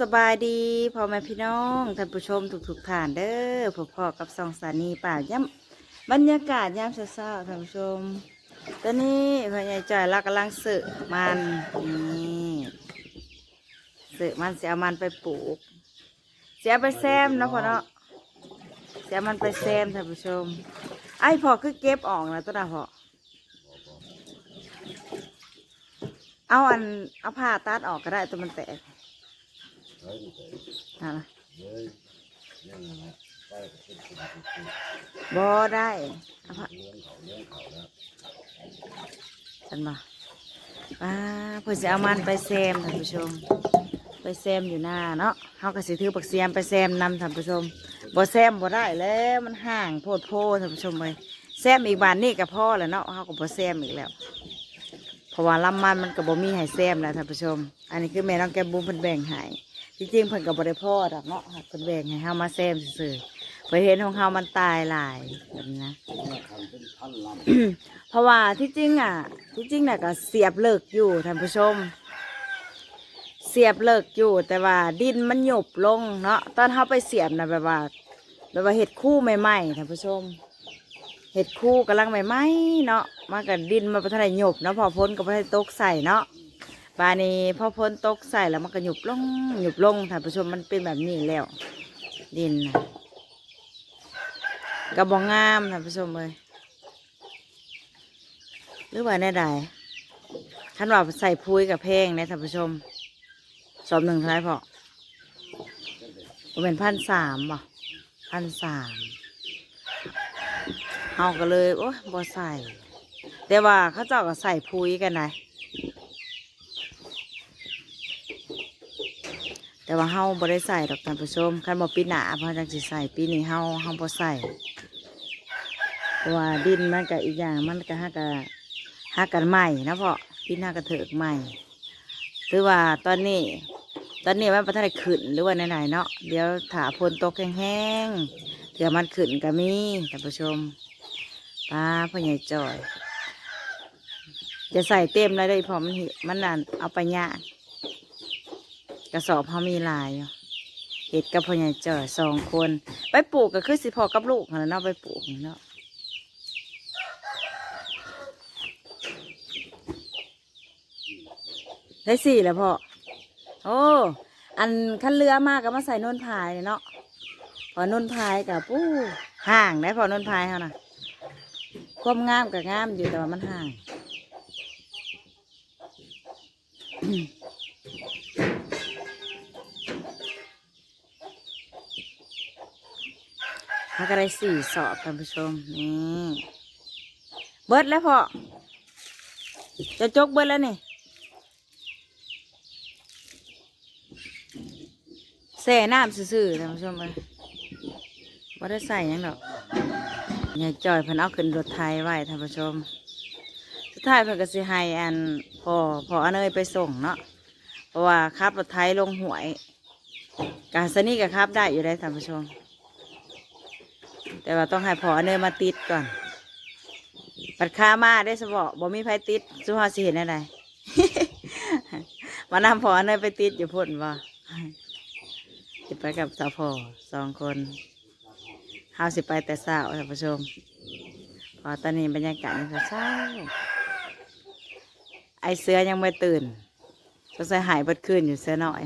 สบายดีพ่อแม่พี่น้องท่านผู้ชมทุกๆท่านเด้อพ่อพ่อกับสองสานีป่าย่ำบรรยากาศยามเช้าๆท่านผู้ชม ตอนนี้พ่อใหญ่จ่อยเรากำลังสึมันนี่สึมันเสียมันไปปลูก เสียไปแซมเนาะพ่อเนาะเสียมันไปแซมท่านผู้ชม ไอ้พ่อคือเก็บออกนะตัวนะพ่อเอาอันเอาผ้าตัดออกก็ได้ตัวมันแตก เฮ้ยเฮ้ยนั่นล่ะเฮ้ยยังไงนะไปกับเป็นคนที่คือได้อาผ้าเลี้ยงเขาแล้วฉันบ่ป้าเพื่อจะเอามันไปแซมท่านผู้ชม ไปแซมอยู่หน้าเนาะเฮาก็สิถือปักเสียมไปแซมนำท่านผู้ชมบ่แซมบ่ได้แล้วมันห่างโพดโพท่านผู้ชมไปแซมอีกบานนี่ก็พอแล้วเนาะเฮาก็บ่แซมอีกแล้วเพราะว่าลำมันมันก็บ่มีให้แซมแล้วท่านผู้ชม อันนี้คือแม่น้องแก้มบุ้มเพิ่นแบ่งให้ ที่จริงเพิ่นก็บ่ได้พอดอกเนาะเพิ่นแบ่งให้เฮามาแซมซื่อๆเพิ่นเห็นของเฮามันตายหลายแบบนี้นะมาทำเพราะว่าที่จริงอะ ที่จริงน่ะก็เสียบเลิกอยู่ท่านผู้ชม เสียบเลิกอยู่แต่ว่าดินมันหยบลงเนาะตอนเขาไปเสียบนะแบบว่าแบบว่าเห็ดคู่ใหม่ๆท่านผู้ชมเห็ดคู่กำลังใหม่ๆเนาะมากับดินมาประทานหยบเนาะพอพ้นก็ประทานตกใส่เนาะ บานี้พอพ้นตกใส่แล้วมันก็หยุบลงหยุบลงท่านผู้ชมมันเป็นแบบนี้แล้ว ดินนะกระบองงามท่านผู้ชมเลยหรือว่าแน่ใดท่านว่าใส่พุยกับเพลงนะท่านผู้ชมสอบหนึ่งเท่าไรพอผมเป็นพันสามบ่พันสามเอาก็เลยโอ้ยบ่ใส่ แต่ว่าเขาเจ้าก็ใส่พุยกันนะ แต่ว่าเฮาบ่ได้ใส่ดอกท่านผู้ชมคันบ่ปีหน้าเพราะจังสิใส่ปีนี้เฮาเฮาบ่ใส่เพราะว่าดินมันก็อีกอย่างมันก็ฮักกะหากันใหม่นะพ่อพี่หน้ากระเถิกใหม่หรือว่าตอนนี้ ตอนนี้มันประทันได้ขึ้นหรือว่าไหนๆเนาะเดี๋ยวถ้าพนตกแห้งๆเผื่อมันขึ้นก็มีท่านผู้ชมป้าพ่อใหญ่จอยจะใส่เต็มเลยได้พอมันมันนั่นเอาไปยา กระสอบเขามีลายอยู่เห็ดกับพ่อใหญ่จอยสองคน ไปปลูกก็คือสิพอกับลูกนั่นแหละเนาะไปปลูกเนาะได้สี่แล้วพ่อ โอ้ อันขั้นเรือมากก็มาใส่นนพายเนาะ พอนนพายกับปู้ห่างได้พอนนพายเขานะความงามกับงามอยู่แต่ว่ามันห่าง ถ้าก็ได้สี่สอบท่านผู้ชมนี่เบิดแล้วพอจะจกเบิดแล้วนี่แส่น้ำซื่อๆท่านผู้ชมเลยว่ได้ใส่ยังดอกยายจอยเพิ่นเอาขึ้นรถไทยไว้ท่านผู้ชม สุดท้ายเพิ่นก็สิให้อันพอพออันเนยไปส่งเนาะเพราะว่าขับรถไทยลงหวยกาสนี่กับขับได้อยู่ได้ท่านผู้ชม แต่ว่าต้องให้พอเนยมาติดก่อน ปัดคามาได้สบอบ่มีไผติดสุภาสิเห็นอะไรมานำพอเนยไปติดอยู่พุ่นว่าสิไปกับสาวพอสองคนเฮาสิไปแต่เช้าท่านผู้ชม พอตอนนี้บรรยากาศมันก็เช้าไอเสือยังไม่ตื่นก็ใส่หายเบิดคืนอยู่เสือหน่อย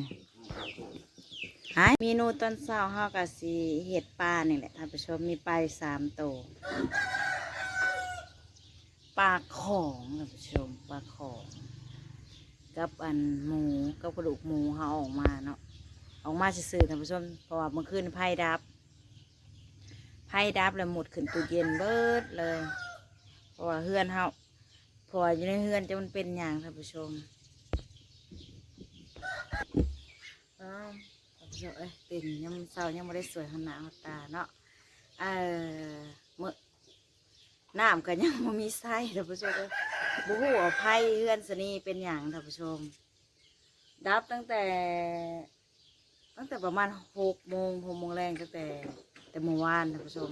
หายเมนูตอนเช้าเฮากับสีเห็ดปลานี่แหละท่านผู้ชมมีปลาสามตัวปลาของท่านผู้ชมปลาของ กับอันหมูกับกระดูกหมูเฮาออกมาเนาะออกมาซื่อท่านผู้ชมเพราะว่าเมื่อคืนไพ่ดับไพ่ดับแล้วหมดขึ้นตู้เย็นเบิดเลย เพราะว่าเฮือนเฮาพราะว่าอยู่ในเฮือนจะมันเป็นอย่างท่านผู้ชมอ้าว ท่านผู้ชมเอ้ยตื่นยังเศร้ายังไม่ได้สวยขนาดหัวตาเนาะเออเมื่อน้ำกันยังไม่มีไส้ท่านผู้ชมบุหัวาไพ่เฮือนสนีเป็นอย่างท่านผู้ชม ดับตั้งแต่ ตั้งแต่ประมาณหกโมงหกโมงแรงตั้งแต่ แต่เมื่อวานท่านผู้ชม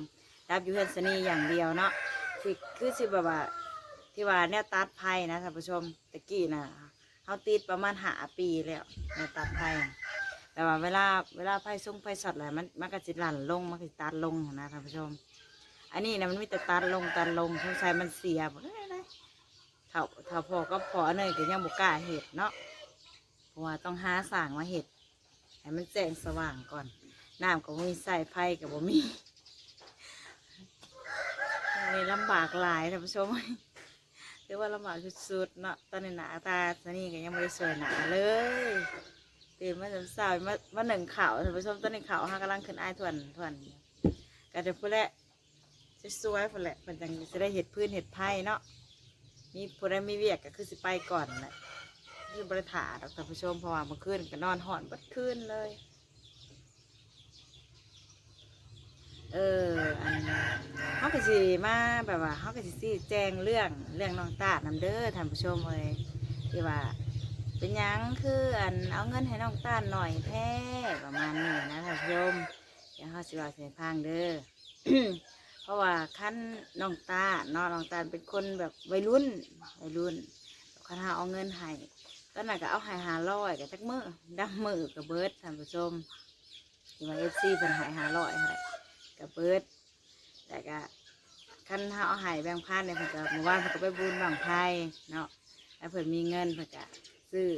รับอยู่เฮือนสนีอย่างเดียวเนาะที่คือสิแบบว่าที่ว่าเนี่ยตัดไผ่นะท่านผู้ชมตะกี้นะเขาติดประมาณหาปีแล้วเนี่ยตัดไผ่ แต่ว่าเวลาเวลาไฟส่งไฟสดอะไรมันมันก็จะหลั่นลงมันก็ตัดลงนะท่านผู้ชม อันนี้นะมันมีแต่ตัดลงตัดลงสงสัยมันเสียบเลยเท่าเท่าพอก็พอเนยก็ยังบ่กล้าเห็ดเนาะเพราะว่าต้องหาสางมาเห็ดให้มันแจ้งสว่างก่อนน้ำก็มีใส่ไฟก็บ่มีนี่ลำบากหลายท่านผู้ชมเรียกว่าลำบากสุดๆเนาะตอนนี้หนาตาตอนนี้ก็ยังไม่ได้สวยหนาเลย ตื่นมาจนสาวมามาหนึ่งข่าวท่านผู้ชมตอนนี้ข่าวห้ากำลังขึ้นไอายทวนทวนก็จะพูดแหละสวยๆพูดแหละมันจังจะได้เห็ดพื้นเห็ดไผ่เนาะมีผู้ใดมีเวียกก็คือสิไปก่อนแหละคือบริถาดอกท่านผู้ชมเพราะว่าเมื่อคืนก็นอนหอนบัดคืนเลย เอออันเขาก็สิมาแบบว่าเขาก็สิสิแจ้งเรื่องเรื่องน้องตาดนำเด้อท่านผู้ชมเลยที่ว่า เป็นยังคืออันเอาเงินให้น้องตาดหน่อยแท้ประมาณนี้นะท่านผู้ชมเดี๋ยวเขาสิว่าเสียพังเด้อ เพราะว่าขั้นน้องตาเนาะน้องตาเป็นคนแบบวัยรุ่นวัยรุ่นคันหาเอาเงินให้ตอนนั้นก็เอาให้หาร้อยกับจักมือดำมือกับเบิร์ดท่านผู้ชมที่ว่าเอฟซีเป็นใหายหาร้อยให้กับเบิร์ดแต่ก็คันเฮาเอาใหายแบงค์พันเนี่ยเพิ่นก็เมื่อวานเพิ่นก็ไปบุญบังไพ่เนาะแล้วเพิ่นมีเงินเพิ่นก็ ซื้อ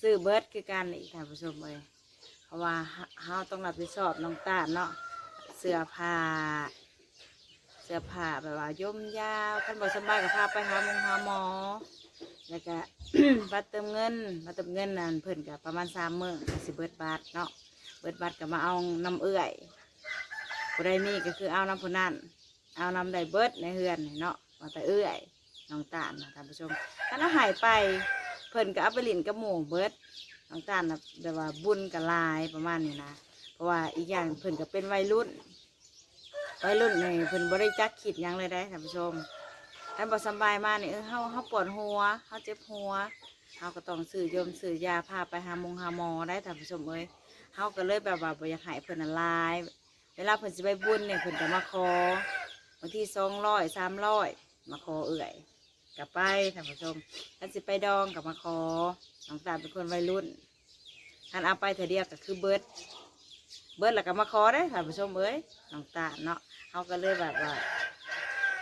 ซื้อเบิร์ดคือกันอีกท่านผู้ชมเลยเพราะว่าเฮาต้องรับผิดชอบน้องตาเนาะเสื้อผ้าเสื้อผ้าแบบว่าย่มยาวคันบ่สบายก็พาไปหาหมงหาหมอแล้วก็บัตรเติมเงินบัตรเติมเงินนั่นเพิ่นก็ประมาณสามมื้อสิเบิร์ดบาทเนาะเบิร์ดบัตรก็มาเอาน้ำเอื่อยผู้ใดมีก็คือเอาน้ำผู้นั้นเอาน้ำใดเบิดในเฮือนเนาะมาแต่เอื่อย น้องตาลนะท่านผู้ชมถ้าเราหายไปเพิ่นก็เอาไปลินกับหมูเบิดน้องตาลนะแบบว่าบุญกับลายประมาณนี้นะเพราะว่าอีกอย่างเพิ่นก็เป็นวัยรุ่นวัยรุ่นนี่เพิ่นบ่ได้จักคิดยังเลยได้ท่านผู้ชมท่าบ่สบายมากนี่เออเฮาเฮาปวดหัวเฮาเจ็บหัวเฮาก็ต้องซื้อยมซื้อยาพาไปหามงหาหมอได้ท่านผู้ชมเอ้ยเฮาก็เลยแบบว่าบ่อยากให้เพิ่นน่ะหลาย เวลาเพิ่นสิไปบุญเนี่ยเพิ่นก็มาขอบางทีสองร้อยสามร้อยมาขอเอื่อย กลับไปท่านผู้ชมถ้าสิไปดองกับมาขอน้องตาลเป็นคนวัยรุ่นท่านเอาไปเถอะเดียวก็คือเบิร์ดเบิร์ดแล้วก็มาขอได้ท่านผู้ชมเอ้ยน้องตาลเนาะเฮาก็เลยแบบว่า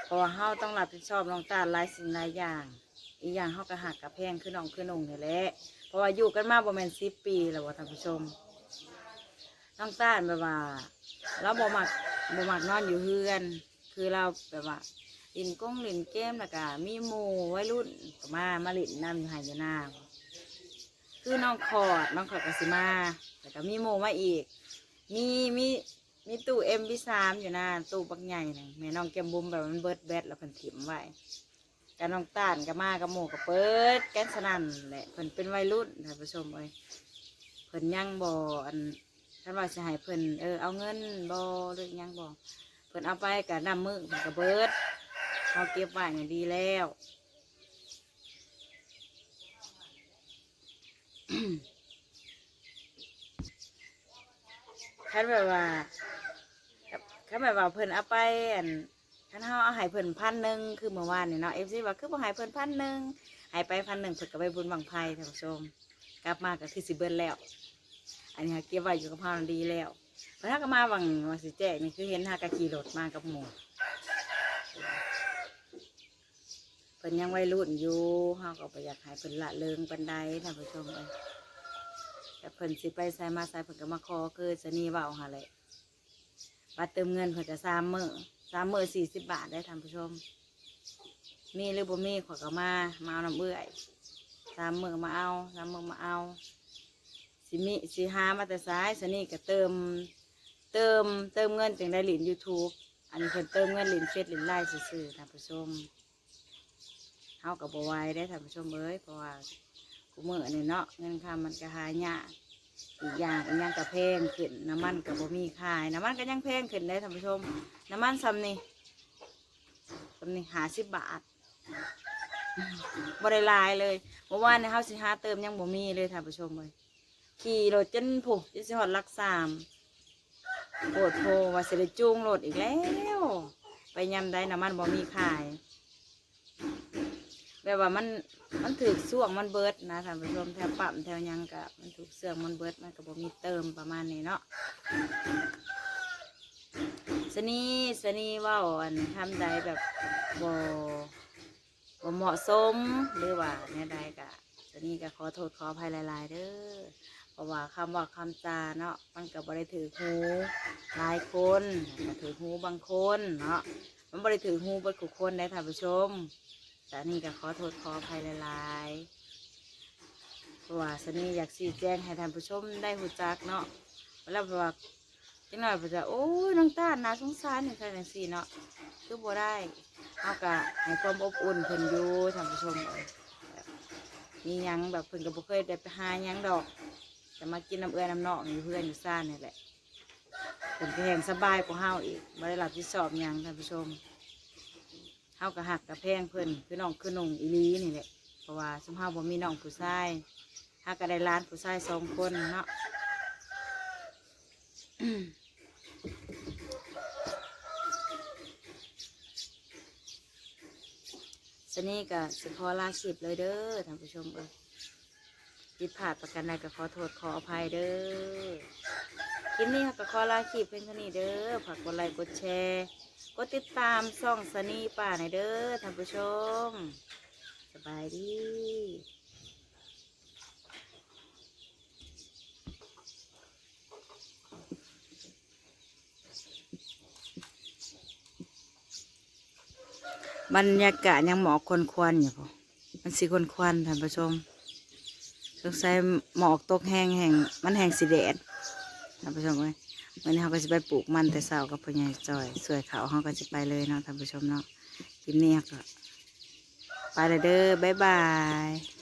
เพราะว่าเฮาต้องรับผิดชอบน้องตาลหลายสิ่งหลายอย่าง อีกอย่างเฮาก็หักกับแพงคือน้องคือนุ่งนี่แหละเพราะว่าอยู่กันมาประมาณสิบปีแล้วว่าท่านผู้ชมน้องตาแบบว่าเราบ่มักบ่มักนอนอยู่เฮือน คือเราแบบว่า ลินก้งลินเกมแล้วก็มีหมู่วัยรุ่นก็มามาลินนำอยู่หายอยู่หน้าคือน้องคอดน้องคอดก็สิมาแล้วก็มีหมู่มาอีก มีมีมีตู้เอ็มพีสามอยู่หน้าตู้บักใหญ่นึงแม่น้องแกมบุมแบบมันเบิดแบดแล้วเพิ่นถิ่มไว้กับน้องต้านก็มากับหมู่ก็เปิดแก๊สนั่นแหละเพิ่นเป็นวัยรุ่นท่านผู้ชมเอ้ยเพิ่นยังบ่อันท่านว่าจะให้เพิ่นเออเอาเงินบ่หรือยังบ่เพิ่นเอาไปกับน้ำมือเพิ่นก็เบิด เขาเก็บไว้เนี่ยดีแล้วคันแบบว่าคันแบบว่าเพิ่นเอาไปอันคันเฮาเอาให้เพิ่นพันหนึ่งคือเมื่อวานเนี่เนาะ FC ว่าคือบ่ให้เพิ่นพันหนึ่งให้ไปพันหนึ่งเพิ่นก็ไปบุญบังไพ่ท่านผู้ชม กลับมาก็คือสิเบิดแล้ว อันนี้ค่ะเก็บไว้อยู่กับพ่อดีแล้วพอถ้าก็มาวังวันสิแจกนี่คือเห็นฮากะขี่รถมากับหมู เพิ่นยังวัยรุ่นอยู่เฮาก็บ่อยากให้เพิ่นละเลิงปันใดท่านผู้ชมเอ้ยแต่เพิ่นสิไปใส่มาใส่เพิ่นก็มาขอคือสนีเว้าหาแหละบัตรเติมเงินเพิ่นก็สามมื้อสามมื้อสี่สิบบาทได้ท่านผู้ชม มีหรือบ่มีขอยก็มามาเอาน้ำเอื้อยสามมื้อมาเอาสามมื้อมาเอาสิมีสิหามาแต่ซ้ายสนี่ก็เติม เติมเติมเงินจึงได้หลิน YouTube อันนี้เพิ่นเติมเงินหลินเฟซหลินไลน์ซื่อๆท่านผู้ชม เฮากับบัไหวได้ท่านผู้ชมเอ้ยเพราะว่ากูมือนี่เนาะเงินค่ามันก็หายากอีกอย่างอีกอย่างก็แพงขึ้นน้ำมันก็บ่มีขายน้ำมันก็ยังแพงขึ้นได้ท่านผู้ชม น้ำมันซ้ำนี่ซ้ำนี่หาสิบบาทบ่ได้หลายเลยเมื่อวานเนี่ยเฮาสิหาเติมยังบ่มีเลยท่านผู้ชมเลยขี่รถจนผูกจะสิหอดลักสามโอดโพว่าเสด้จูงรถอีกแล้ว ไปยำได้น้ำมันบ่มีขาย แบบว่ามันมันถือส่วงมันเบิดนะท่านผู้ชมแถวปั๊มแถวยังกะมันถูกเสื่องมันเบิดมันก็บ่มีเติมประมาณนี้เนาะสนีสนีว่าอันทำใดแบบบ่บ่เหมาะสมหรือว่าแนวใดกะสนีก็ขอโทษขออภัยหลาย ๆ เด้อเพราะว่าคำว่าคำจาเนาะมันก็บ่ได้ถือหูหลายคนก็ถือหูบางคนเนาะมันบ่ได้ถือหูเบิดทุกคนได้ท่านผู้ชม แต่นี่ก็ขอโทษขออภัยหลายๆเพราะว่าสนี่อยากสีแจ้งให้ท่านผู้ชมได้หูจักเนาะเวลาแบบว่าจังหน่อยเพจะโอ้ยน้องต้าน่าสงสารอย่างไรอย่างสี่เนาะคือบ่ได้เอากะให้ความอบอุ่นเพิ่นอยู่ท่านผู้ชมมียังแบบเพิ่นก็บ่เคยได้ไปหายังดอกจะมากินน้ำเอื้อน้ำนอกอยู่เพื่อนอยู่ซ่านนี่แหละเพิ่นก็แห่งสบายกว่าเฮาอีกบ่ได้รับผิดชอบยังท่านผู้ชม เฮาก็หักกับแพงเพิ่นคือน้องคือนุ่งอีหลีนี่แหละเพราะว่าสมเฮาบ่มีน้องผู้ชายเฮาก็ได้หล้านผู้ชายสองคนเนาะ สนี่ก็สิขอลาคลิปเลยเด้อท่านผู้ชมเอ้ย ผิดพลาดประกันใดก็ขอโทษขออภัยเด้อคลิปนี้เราก็ขอลาคลิปเพียงเท่านี้เด้อฝากกดไลค์กดแชร์กดติดตามช่องสนีป่าในเด้อท่านผู้ชม สบายดีบรรยากาศยังหมอกควนควันๆอยู่พอมันสีควนควันๆท่านผู้ชม สงสัยหมอกตกแห้งแห้งมันแห้งสีแดดท่านผู้ชมเอ้ยวันนี้เขาก็จะไปปลูกมันแต่เสากับพ่อใหญ่จอย สวยเขาเขาก็จะไปเลยเนาะท่านผู้ชมเนาะคลิปนี้ก็ไปเลยเด้อบ๊ายบาย